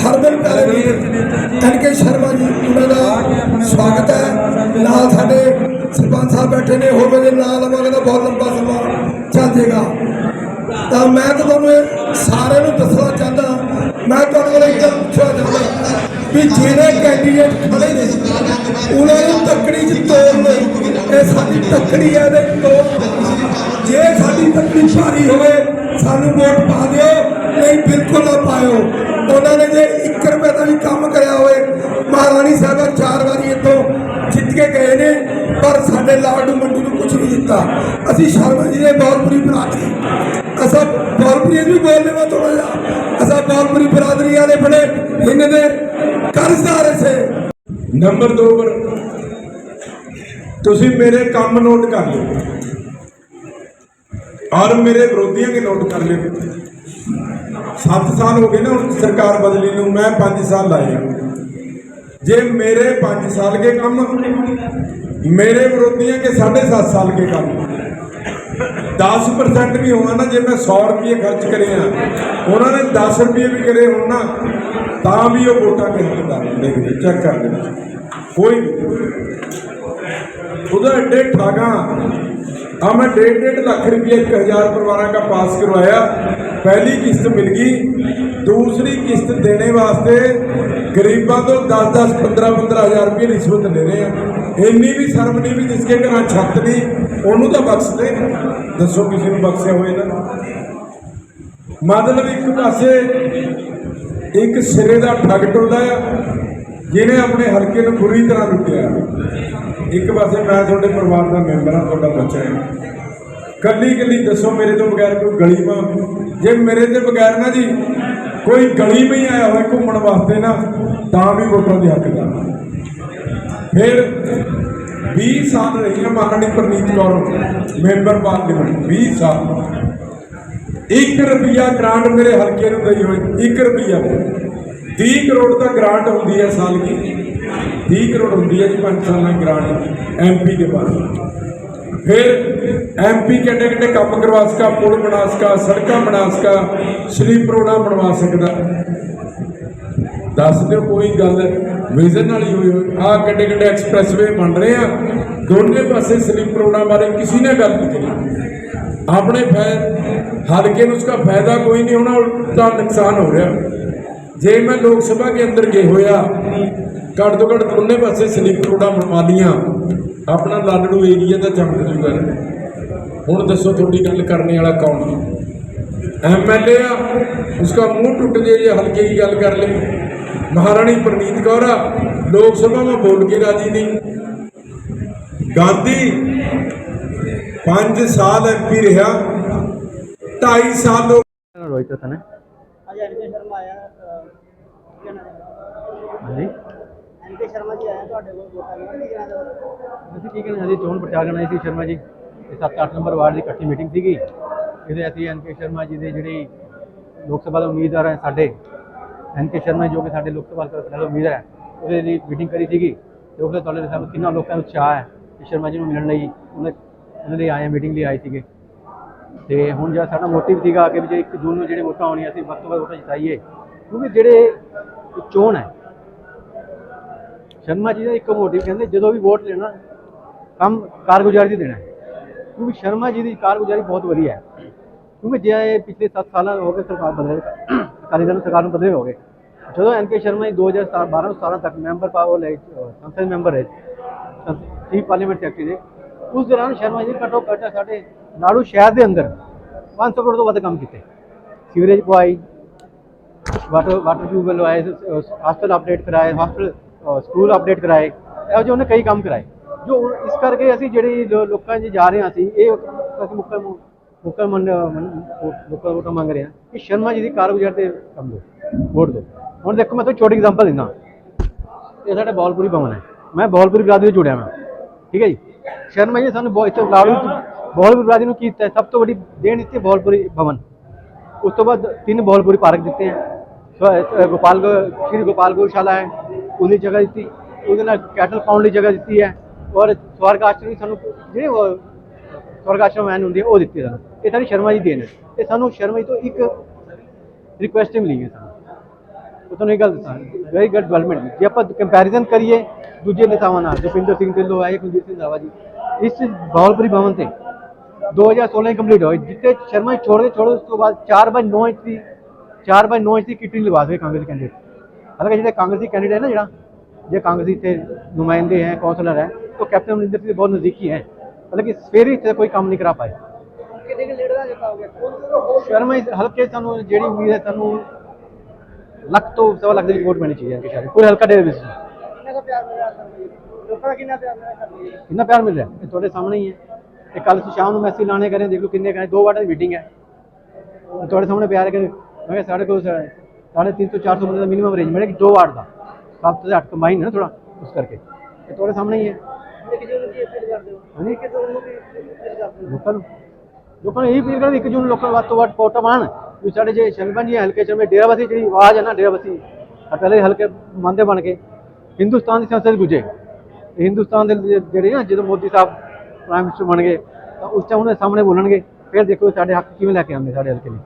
ਹਰ ਦਿਨ ਪਹਿਲੇ ਵੀ ਐਨਕੇ ਸ਼ਰਮਾ ਜੀ ਉਹਨਾਂ ਦਾ ਸਵਾਗਤ ਹੈ। ਨਾਲ ਸਾਡੇ ਸਰਪੰਚ ਸਾਹਿਬ ਬੈਠੇ ਨੇ ਹੋਰ ਮੇਰੇ ਨਾਲ ਲਵਾਂਗੇ ਤਾਂ ਬਹੁਤ ਲੰਬਾ ਸਮਾਂ ਚੱਲ ਜਾਏਗਾ ਤਾਂ ਮੈਂ ਤਾਂ ਤੁਹਾਨੂੰ ਇਹ ਸਾਰਿਆਂ ਨੂੰ ਦੱਸਣਾ ਚਾਹੁੰਦਾ ਮੈਂ ਤੁਹਾਡੇ ਕੋਲ ਇੱਕ ਗੱਲ ਪੁੱਛਣਾ ਚਾਹੁੰਦਾ ਵੀ ਜਿਹੜੇ ਕੈਂਡੀਡੇਟ ਖੜੇ ਨੇ ਉਹਨਾਂ ਨੂੰ ਤੱਕੜੀ 'ਚ ਤੋੜ ਇਹ ਸਾਡੀ ਤੱਕੜੀ ਹੈ ਇਹਦੇ ਤੋੜ ਜੇ ਸਾਡੀ ਤੱਕੜੀ ਭਾਰੀ ਹੋਵੇ ਸਾਨੂੰ ਵੋਟ ਪਾ ਦਿਓ। ਨਹੀਂ, ਬਿਲਕੁਲ ਨਾ ਪਾਇਓ। ਉਹਨਾਂ ਨੇ ਜੇ 1 ਰੁਪਏ ਦਾ ਵੀ ਕੰਮ ਕਰਿਆ ਹੋਵੇ, ਮਹਾਰਾਣੀ ਸਾਹਿਬਾ ਚਾਰ ਵਾਰੀ ਇੱਥੋਂ ਜਿੱਤ ਕੇ ਗਏ ਨੇ, ਪਰ ਸਾਡੇ ਲਾਡੂ ਮੰਡੀ ਨੂੰ ਕੁਝ ਨਹੀਂ ਦਿੱਤਾ। ਅਸੀਂ ਸ਼ਰਮਾ ਜੀ ਦੇ ਬੌਲਪੁਰੀ ਬਰਾਦਰੀ ਅਸਾਂ ਬੌਲਪੁਰੀ ਵੀ ਬੋਲਦੇ ਵਾ ਥੋੜਾ ਜਿਹਾ। ਅਸਾਂ ਬੌਲਪੁਰੀ ਬਰਾਦਰੀ ਵਾਲੇ ਬੜੇ ਹਿੰਦ ਦੇ ਕਰਜ਼ਦਾਰ ਸੇ ਨੰਬਰ 2 ਪਰ ਤੁਸੀਂ ਮੇਰੇ ਕੰਮ ਨੋਟ ਕਰ ਲਓ। ਔਰ ਮੇਰੇ ਵਿਰੋਧੀਆਂ ਕੇ ਨੋਟ ਕਰ ਲਿਓ। ਸੱਤ ਸਾਲ ਹੋ ਗਏ ਨਾ ਹੁਣ ਸਰਕਾਰ ਬਦਲੀ ਨੂੰ, ਮੈਂ ਪੰਜ ਸਾਲ ਲਾਏ ਜੇ ਮੇਰੇ ਪੰਜ ਸਾਲ ਕੇ ਕੰਮ, ਮੇਰੇ ਵਿਰੋਧੀਆਂ ਕੇ 7.5 ਸਾਲ ਕੇ ਕੰਮ। 10% ਵੀ ਹੋਣਾ ਨਾ, ਜੇ ਮੈਂ 100 ਰੁਪਏ ਖਰਚ ਕਰੇ ਆ, ਉਹਨਾਂ ਨੇ 10 ਰੁਪਏ ਵੀ ਕਰੇ ਹੋਣ ਨਾ, ਤਾਂ ਵੀ ਉਹ ਵੋਟਾਂ ਕਿੰਨਾ ਦੇਖ ਚੈੱਕ ਕਰ ਲੈ ਕੋਈ ਉਹਦਾ ਐਡੇ ਠਾਗਾ ਆ ਮੈਂ 1.5 ਲੱਖ ਰੁਪਏ 1000 ਪਰਿਵਾਰਾਂ ਦਾ ਪਾਸ ਕਰਵਾਇਆ। ਪਹਿਲੀ ਕਿਸ਼ਤ ਮਿਲ ਗਈ। ਦੂਸਰੀ ਕਿਸ਼ਤ ਦੇਣੇ ਵਾਸਤੇ ਗਰੀਬਾਂ ਤੋਂ 10-10 15-15000 ਰੁਪਏ ਰਿਸ਼ਵਤ ਲੈ ਰਹੇ ਆ। ਇੰਨੀ ਵੀ ਸ਼ਰਮ ਨਹੀਂ ਵੀ ਜਿਸਕੇ ਘਰਾਂ ਛੱਤ ਨਹੀਂ, ਉਹਨੂੰ ਤਾਂ ਬਖ਼ਸਦੇ ਦੱਸੋ ਕਿਸੇ ਨੂੰ ਬਖਸ਼ਿਆ ਹੋਏ ਨਾ। ਮਤਲਬ ਇੱਕ ਪਾਸੇ ਇੱਕ ਸਿਰੇ ਦਾ ਠੱਗ ਟੋਲਦਾ ਆ, ਜਿਹਨੇ ਆਪਣੇ ਹਲਕੇ ਨੂੰ ਪੂਰੀ ਤਰ੍ਹਾਂ ਲੁੱਟਿਆ। ਇੱਕ ਪਾਸੇ ਮੈਂ ਤੁਹਾਡੇ ਪਰਿਵਾਰ ਦਾ ਮੈਂਬਰ ਹਾਂ, ਤੁਹਾਡਾ ਬੱਚਾ ਹਾਂ। ਕੱਲੀ ਕੱਲੀ ਦੱਸੋ ਮੇਰੇ ਤੋਂ ਬਗੈਰ ਕੋਈ ਗਲੀ ਮਾ ਜੇ ਮੇਰੇ ਤੇ ਬਗੈਰ ਨਾ ਜੀ ਕੋਈ ਗਲੀ ਵੀ ਆਇਆ ਹੋਵੇ ਘੁੰਮਣ ਵਾਸਤੇ ਨਾ, ਤਾਂ ਵੀ ਵੋਟਾਂ ਦੇ ਹੱਕ ਦਾ ਫਿਰ 20 ਸਾਲ ਰਹੀ ਹੈ ਮਹਾਰਾਣੀ ਪ੍ਰਨੀਤ ਕੌਰ ਮੈਂਬਰ ਪਾਰਲੀਮੈਂਟ 20 ਸਾਲ। 1 ਰੁਪਿਆ ਗ੍ਰਾਂਟ ਮੇਰੇ ਹਲਕੇ ਨੂੰ ਗਈ ਹੋਈ 1 ਰੁਪਿਆ 30 ਕਰੋੜ ਦਾ ਗ੍ਰਾਂਟ ਹੁੰਦੀ ਹੈ ਸਾਲ ਕੀ? 30 ਕਰੋੜ ਹੁੰਦੀ ਹੈ ਜੀ, ਪੰਜ ਸਾਲਾਂ ਗ੍ਰਾਂਟ ਐਮਪੀ ਦੇ ਬਾਰੇ। ਫਿਰ ਐਮਪੀ ਕਿੰਨੇ ਕਿੰਨੇ ਕੰਮ ਕਰਵਾ ਸਕਾ ਪੁਲ ਬਣਾ ਸਕਾ ਸੜਕਾਂ ਬਣਾ ਸਕਾ ਸਲੀਪ ਰੋਡਾਂ ਬਣਵਾ ਸਕਦਾ। ਦੱਸ ਦਿਓ ਕੋਈ ਗੱਲ ਵਿਜ਼ਨ ਵਾਲੀ ਹੋਈ ਹੋਈ ਆ ਕਿੰਨੇ ਕਿੰਨੇ ਐਕਸਪ੍ਰੈਸਵੇ ਬਣ ਰਹੇ ਆ। ਦੋਨੇ ਪਾਸੇ ਸਲੀਪ ਰੋਡਾਂ ਬਾਰੇ ਕਿਸੇ ਨੇ ਗੱਲ ਨਹੀਂ ਕੀਤੀ ਆਪਣੇ ਫਾਇਦ ਹਲਕੇ ਨੂੰ ਉਸਕਾ ਫਾਇਦਾ ਕੋਈ ਨਹੀਂ ਹੋਣਾ, ਉਲਟਾ ਨੁਕਸਾਨ ਹੋ ਰਿਹਾ। ਜੇ ਮੈਂ ਲੋਕ ਸਭਾ ਦੇ ਅੰਦਰ ਗਏ ਹੋਇਆ, ਘੱਟ ਤੋਂ ਘੱਟ ਦੋਨੇ ਪਾਸੇ ਸਲੀਪ ਰੋਡਾਂ ਬਣਵਾ ਲੀਆਂ। ਆਪਣਾ ਲਾਲੜੂ ਏਰੀਆ ਦਾ ਚਮਕ ਜੂਗਾ ਹੁਣ ਦੱਸੋ ਤੁਹਾਡੀ ਗੱਲ ਕਰਨ ਵਾਲਾ ਕੌਣ ਹੈ? ਐਮਐਲਏ ਆ ਉਸਕਾ ਮੂੰਹ ਟੁੱਟ ਜੇ ਜੇ ਹਲਕੇ ਦੀ ਗੱਲ ਕਰ ਲੈ ਮਹਾਰਾਣੀ ਪ੍ਰਨੀਤ ਕੌਰ ਆ ਲੋਕ ਸਭਾ ਵਿੱਚ ਬੋਲ ਕੇ ਰਾਜੀ ਨਹੀਂ। ਗਾਂਧੀ 5 ਸਾਲ ਐਮਪੀ ਰਿਹਾ 2.5 ਸਾਲ ਰੋਹਿਤ ਤਨੇ ਅੱਜ ਅਨਕੇ ਸ਼ਰਮਾ ਆਇਆ। ਸ਼ਰਮਾ ਜੀ ਆਇਆ ਤੁਹਾਡੇ ਕੋਲ ਵੋਟਾਂ ਲੈਣ, ਕੀ ਕਹਿਣਾ ਚਾਹੁੰਦੇ ਅਸੀਂ ਕੀ ਕਹਿਣਾ ਜੀ, ਚੋਣ ਪ੍ਰਚਾਰ ਕਰਨਾ ਸੀ ਸ਼ਰਮਾ ਜੀ। ਇਹ 7-8 ਨੰਬਰ ਵਾਰਡ ਦੀ ਇਕੱਠੀ ਮੀਟਿੰਗ ਸੀਗੀ। ਇਹਦੇ ਅਸੀਂ ਐਨ ਕੇ ਸ਼ਰਮਾ ਜੀ ਦੇ ਜਿਹੜੇ ਲੋਕ ਸਭਾ ਦੇ ਉਮੀਦਵਾਰ ਹੈ ਸਾਡੇ, ਐਨ ਕੇ ਸ਼ਰਮਾ ਜੋ ਕਿ ਸਾਡੇ ਲੋਕ ਸਭਾ ਦੇ ਉਮੀਦਵਾਰ ਹੈ, ਉਹਦੇ ਲਈ ਮੀਟਿੰਗ ਕਰੀ ਸੀਗੀ। ਤੇ ਉਹਦੇ ਤੁਹਾਡੇ ਸਾਹਿਬ ਕਿੰਨਾ ਲੋਕਾਂ ਨੂੰ ਚਾਹ ਹੈ ਸ਼ਰਮਾ ਜੀ ਨੂੰ ਮਿਲਣ ਲਈ, ਉਹਨੇ ਉਹਨਾਂ ਲਈ ਆਏ, ਮੀਟਿੰਗ ਲਈ ਆਏ ਸੀਗੇ। ਤੇ ਹੁਣ ਜਿਹੜਾ ਸਾਡਾ ਮੋਟਿਵ ਸੀਗਾ ਕਿ ਵੀ ਜੇ 1 ਜੂਨ ਨੂੰ ਜਿਹੜੇ ਵੋਟਾਂ ਆਉਣੀਆਂ ਸੀ, ਵੱਧ ਤੋਂ ਵੱਧ ਵੋਟਾਂ ਜਿਤਾਈਏ, ਕਿਉਂਕਿ ਜਿਹੜੇ ਚੋਣ ਹੈ ਸ਼ਰਮਾ ਜੀ ਦਾ ਇੱਕ ਮੋਟਿਵ ਕਹਿੰਦੇ, ਜਦੋਂ ਵੀ ਵੋਟ ਲੈਣਾ, ਕੰਮ ਕਾਰਗੁਜ਼ਾਰੀ ਦੀ ਦੇਣਾ ਕਿਉਂਕਿ ਸ਼ਰਮਾ ਜੀ ਦੀ ਕਾਰਗੁਜ਼ਾਰੀ ਬਹੁਤ ਵਧੀਆ ਹੈ। ਕਿਉਂਕਿ ਜੇ ਇਹ ਪਿਛਲੇ 7 ਸਾਲਾਂ ਹੋ ਗਏ ਸਰਕਾਰ ਬਦਲੇ, ਅਕਾਲੀ ਦਲ ਸਰਕਾਰ ਨੂੰ ਬਦਲੇ ਹੋ ਗਏ। ਜਦੋਂ ਐਨ ਕੇ ਸ਼ਰਮਾ ਜੀ 2012 ਤੋਂ 17 ਤੱਕ ਮੈਂਬਰ ਪਾਵਰ ਲਈ ਸੰਸਦ ਮੈਂਬਰ ਰਹੇ ਚੀਫ ਪਾਰਲੀਮੈਂਟ ਸੈਕਟਰੀ ਦੇ ਉਸ ਦੌਰਾਨ ਸ਼ਰਮਾ ਜੀ ਘੱਟੋ ਘੱਟ ਸਾਡੇ ਨਾੜੂ ਸ਼ਹਿਰ ਦੇ ਅੰਦਰ 500 ਕਰੋੜ ਤੋਂ ਵੱਧ ਕੰਮ ਕੀਤੇ। ਸੀਵਰੇਜ ਪਵਾਈ, ਵਾਟਰ ਵਾਟਰ ਟਿਊਬਵੈਲ ਲਵਾਏ ਹਸਪਤਾਲ ਅਪਡੇਟ ਕਰਾਏ ਹਸਪਤਾਲ ਸਕੂਲ ਅਪਡੇਟ ਕਰਾਏ, ਇਹੋ ਜਿਹੇ ਉਹਨੇ ਕਈ ਕੰਮ ਕਰਾਏ। ਜੋ ਇਸ ਕਰਕੇ ਅਸੀਂ ਜਿਹੜੀ ਲੋ- ਲੋਕਾਂ 'ਚ ਜਾ ਰਹੇ ਹਾਂ ਅਸੀਂ, ਇਹ ਅਸੀਂ ਮੁੱਕਰ ਮੁੱਕਰ ਮੰਨ, ਮੰਨ- ਲੋਕਾਂ ਵੋਟਾਂ ਮੰਗ ਰਹੇ ਹਾਂ ਕਿ ਸ਼ਰਮਾ ਜੀ ਦੀ ਕਾਰਗੁਜ਼ਾਰੀ ਤੇ ਕੰਮ ਦਿਓ, ਵੋਟ ਦਿਓ। ਹੁਣ ਦੇਖੋ, ਮੈਂ ਤੁਹਾਨੂੰ ਛੋਟੀ ਐਗਜ਼ਾਮਪਲ ਦਿੰਦਾ। ਇਹ ਸਾਡਾ ਬੌਲਪੁਰੀ ਭਵਨ ਹੈ। ਮੈਂ ਬੌਲਪੁਰੀ ਬਰਾਦਰੀ ਨਾਲ ਜੁੜਿਆ ਮੈਂ ਠੀਕ ਹੈ ਜੀ? ਸ਼ਰਮਾ ਜੀ ਸਾਨੂੰ ਬਹੁਤ ਇੱਥੇ ਲਾੜੂ ਬੌਲਪੁਰੀ ਬਰਾਦਰੀ ਨੂੰ ਕੀ ਦਿੱਤਾ ਸਭ ਤੋਂ ਵੱਡੀ ਦੇਣ ਦਿੱਤੀ ਹੈ ਬੌਲਪੁਰੀ ਭਵਨ। ਉਸ ਤੋਂ ਬਾਅਦ ਤਿੰਨ ਬੌਲਪੁਰੀ ਪਾਰਕ ਦਿੱਤੇ ਹੈ। ਗੋਪਾਲ ਗੋ- ਸ਼੍ਰੀ ਗੋਪਾਲ ਗੋਸ਼ਾਲਾ ਹੈ। ਉਹਦੀ ਜਗ੍ਹਾ ਦਿੱਤੀ, ਉਹਦੇ ਨਾਲ ਕੈਟਲ ਪਾਉਣ ਲਈ ਜਗ੍ਹਾ ਦਿੱਤੀ ਹੈ ਔਰ ਸਵਰਗ ਆਸ਼ਰਮ ਵੀ ਸਾਨੂੰ ਜਿਹੜੇ ਸਵਰਗ ਆਸ਼ਰਮ ਐਨ ਹੁੰਦੀ ਹੈ, ਉਹ ਦਿੱਤੀ ਸਾਨੂੰ। ਇਹ ਸਾਡੀ ਸ਼ਰਮਾ ਜੀ ਦੇਣ ਇਹ ਸਾਨੂੰ ਸ਼ਰਮਾ ਜੀ ਤੋਂ ਇੱਕ ਰਿਕੁਐਸਟ ਮਿਲੀ ਹੈ ਸਾਨੂੰ। ਉਹ ਤੁਹਾਨੂੰ ਇਹ ਗੱਲ ਦੱਸਾਂ ਵੈਰੀ ਗੁੱਡ ਡਿਵੈਲਪਮੈਂਟ ਜੇ। ਆਪਾਂ ਕੰਪੈਰੀਜ਼ਨ ਕਰੀਏ ਦੂਜੇ ਨੇਤਾਵਾਂ ਨਾਲ, ਜਪਿੰਦਰ ਸਿੰਘ ਢਿੱਲੋਂ ਹੈ ਜਾਂ ਕੁਲਜੀਤ ਸਿੰਘ ਰਾਵਾ ਜੀ, ਇਸ ਬਾਵਲਪੁਰੀ ਭਵਨ ਤੇ 2016 ਹੀ ਕੰਪਲੀਟ ਹੋਈ ਜਿੱਤੇ ਸ਼ਰਮਾ ਜੀ ਛੋੜ ਕੇ ਉਸ ਤੋਂ ਬਾਅਦ 4 ਬਾਈ 9 ਇੰਚ ਦੀ 4 ਬਾਈ 9 ਇੰਚ ਦੀ ਕਿੱਟ ਨਹੀਂ ਲਵਾ ਸਕੇ ਕਾਂਗਰਸ ਕੈਂਡੀਡੇਟ ਹਾਲਾਂਕਿ ਜਿਹੜੇ ਕਾਂਗਰਸੀ ਕੈਂਡੀਡੇਟ ਹੈ ਨਾ ਜਿਹੜਾ ਜੇ ਕਾਂਗਰਸੀ ਇੱਥੇ ਨੁਮਾਇੰਦੇ ਹੈ ਕੌਂਸਲਰ ਹੈ ਉਹ ਕੈਪਟਨ ਅਮਰਿੰਦਰ ਸਿੰਘ ਦੇ ਬਹੁਤ ਨਜ਼ਦੀਕੀ ਹੈ। ਹਾਲਾਂਕਿ ਸਵੇਰੇ ਇੱਥੇ ਕੋਈ ਕੰਮ ਨਹੀਂ ਕਰਾ ਪਾਏ। ਸ਼ਰਮਾ ਇਸ ਹਲਕੇ ਸਾਨੂੰ ਜਿਹੜੀ ਉਮੀਦ ਹੈ ਸਾਨੂੰ ਲੱਖ ਤੋਂ ਸਵਾ ਲੱਖ ਦੀ ਵੋਟ ਮਿਲਣੀ ਚਾਹੀਦੀ ਹੈ ਕਿ ਹਲਕਾ ਦੇ ਵਿੱਚ। ਕਿੰਨਾ ਪਿਆਰ ਮਿਲ ਰਿਹਾ ਇਹ ਤੁਹਾਡੇ ਸਾਹਮਣੇ ਹੀ ਹੈ। ਇਹ ਕੱਲ ਸ਼ਾਮ ਨੂੰ ਮੈਸੇਜ ਲਾਣੇ ਕਰੇ ਦੇਖ ਲਓ ਕਿੰਨੇ ਕਹੇ ਦੋ ਵਾਰ ਦੀ ਮੀਟਿੰਗ ਹੈ। ਤੁਹਾਡੇ ਸਾਹਮਣੇ ਪਿਆਰ ਕਰੇ ਮੈਂ ਸਾਡੇ ਕੋਲ ਸਾਢੇ ਤਿੰਨ ਤੋਂ 400 ਬੰਦੇ ਦਾ ਮਿਨੀਮਮ ਅਰੇਂਜਮੈਂਟ ਹੈ ਕਿ ਦੋ ਵਾਰਡ ਦਾ। ਸੱਤ ਤੋਂ ਅੱਠ ਕੰਬਾਈਨ ਹੈ ਨਾ ਥੋੜਾ ਉਸ ਕਰਕੇ। ਇਹ ਤੁਹਾਡੇ ਸਾਹਮਣੇ ਹੀ ਹੈ। ਵੀ ਲੋਕਾਂ ਨੂੰ। ਲੋਕਾਂ ਨੂੰ ਇਹ ਅਪੀਲ ਕਰਦੇ ਇੱਕ ਜੂਨ ਲੋਕਾਂ ਵੱਧ ਤੋਂ ਵੱਧ ਵੋਟਾਂ ਪਾਉਣ। ਵੀ ਸਾਡੇ ਜੇ ਸ਼ਰਮਨ ਜੀ ਹਲਕੇ ਚ ਮੇ ਡੇਰਾਬੱਸੀ ਜਿਹੜੀ ਆਵਾਜ਼ ਹੈ ਨਾ ਡੇਰਾਬੱਸੀ ਆ ਪਹਿਲੇ ਹਲਕੇ ਮੰਦੇ ਬਣ ਕੇ ਹਿੰਦੁਸਤਾਨ ਦੀ ਸੰਸਦ ਗੁਜੇ ਹਿੰਦੁਸਤਾਨ ਦੇ ਜਿਹੜੇ- ਨਾ ਜਦੋਂ ਮੋਦੀ ਸਾਹਿਬ ਪ੍ਰਾਈਮ ਮਿਨਿਸਟਰ ਬਣ ਗਏ ਤਾਂ ਉਸ ਟਾਈਮ ਉਹਨਾਂ ਸਾਹਮਣੇ ਬੋਲਣਗੇ ਫਿਰ ਦੇਖੋ ਸਾਡੇ ਹੱਕ ਕਿਵੇਂ ਲੈ ਕੇ ਆਉਂਦੇ ਸਾਡੇ ਹਲਕੇ ਲਈ